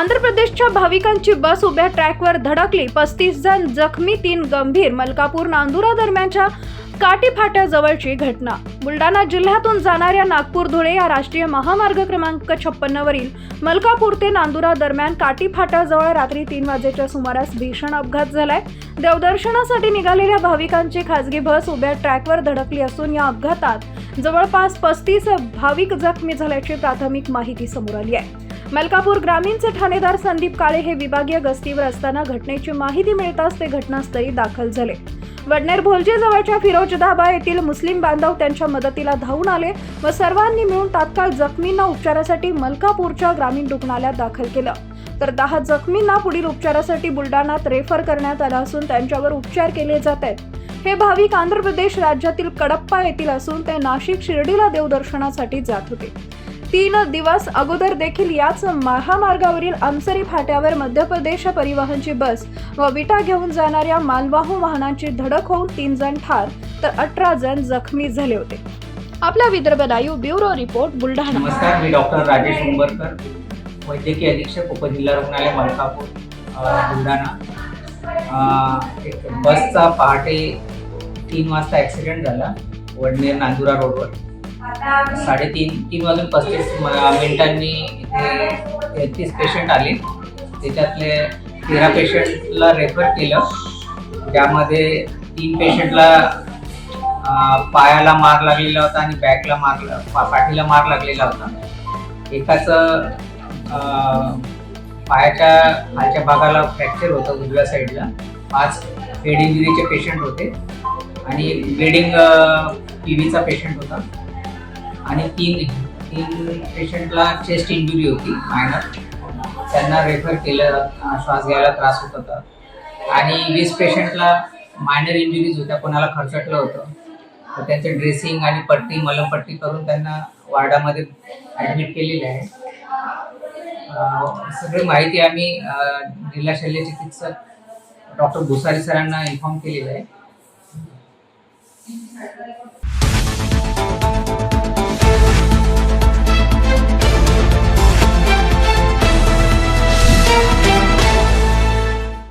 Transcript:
आंध्र प्रदेशच्या भाविकांची बस उभ्या ट्रॅकवर धडकली. पस्तीस जण जखमी तीन गंभीर. मलकापूर नांदुरा दरम्यानच्या काटी फाट्याजवळची घटना. बुलढाणा जिल्ह्यातून जाणाऱ्या नागपूर धुळे या राष्ट्रीय महामार्ग क्रमांक छप्पन्नवरील मलकापूर ते नांदुरा दरम्यान काटी फाट्याजवळ रात्री तीन वाजेच्या सुमारास भीषण अपघात झालाय. देवदर्शनासाठी निघालेल्या भाविकांची खासगी बस उभ्या ट्रॅकवर धडकली असून या अपघातात जवळपास पस्तीस भाविक जखमी झाल्याची प्राथमिक माहिती समोर आली आहे. मलकापूर ग्रामीणचे ठाणेदार संदीप काळे हे विभागीय गस्तीवर असताना घटनेची माहिती मिळताच ते घटनास्थळी दाखल झाले. वडनेर भोलजे जवळच्या फिरोज धाबा येथील मुस्लिम बांधव त्यांच्या मदतीला धावून आले व सर्वांनी मिळून तात्काळ जखमींना उपचारासाठी मलकापूरच्या ग्रामीण रुग्णालयात दाखल केलं. तर दहा जखमींना पुढील उपचारासाठी बुलढाणात रेफर करण्यात आलं असून त्यांच्यावर उपचार केले जात आहेत. हे भाविक आंध्र प्रदेश राज्यातील कडप्पा येथील असून ते नाशिक शिर्डीला देवदर्शनासाठी जात होते. तीन दिवस अगोदर देखील याच महामार्गावरील आमसरी फाट्यावर मध्य प्रदेश परिवहनची बस व विटा घेऊन जाणाऱ्या मालवाहू वाहनांची धडक होऊन तीन जण ठार तर अठरा जण जखमी झाले होते. आपला Vidarbha live bureau report Buldhana. नमस्कार मी डॉक्टर राजेश उंबरकर वैद्यकीय अधीक्षक उपजिल्हा रुग्णालय मलकापूर बुलढाणा. एक बसचा पहाटे तीन वाजता ॲक्सिडेंट झाला वडनेर नांदुरा रोडवर साडेतीन तीन वाजून पस्तीस मिनिटांनी इथे तेहतीस पेशंट आले. त्याच्यातले तेरा पेशंटला रेफर केलं. ज्यामध्ये तीन पेशंटला पायाला मार लागलेला होता आणि बॅकला मार पा- पाठीला मार लागलेला होता. एकाचं पायाच्या खालच्या भागाला फ्रॅक्चर होतं उजव्या साईडला पाच हेड इंजुरीचे पेशंट होते. आणि एक ब्लिडिंग पी व्हीचा पेशंट होता. आणि तीन तीन पेशंटला चेस्ट इंजुरी होती मायनर त्यांना रेफर केलं श्वास घ्यायला त्रास होत होता. आणि वीस पेशंटला मायनर इंजुरीज होत्या कोणाला खर्चटलं होतं. तर त्यांचं ड्रेसिंग आणि पट्टी मलमपट्टी करून त्यांना वार्डामध्ये ॲडमिट केलेले आहे. सगळी माहिती आम्ही जिल्हा शल्य चिकित्सक डॉक्टर भुसारी सरांना इन्फॉर्म केलेलं आहे.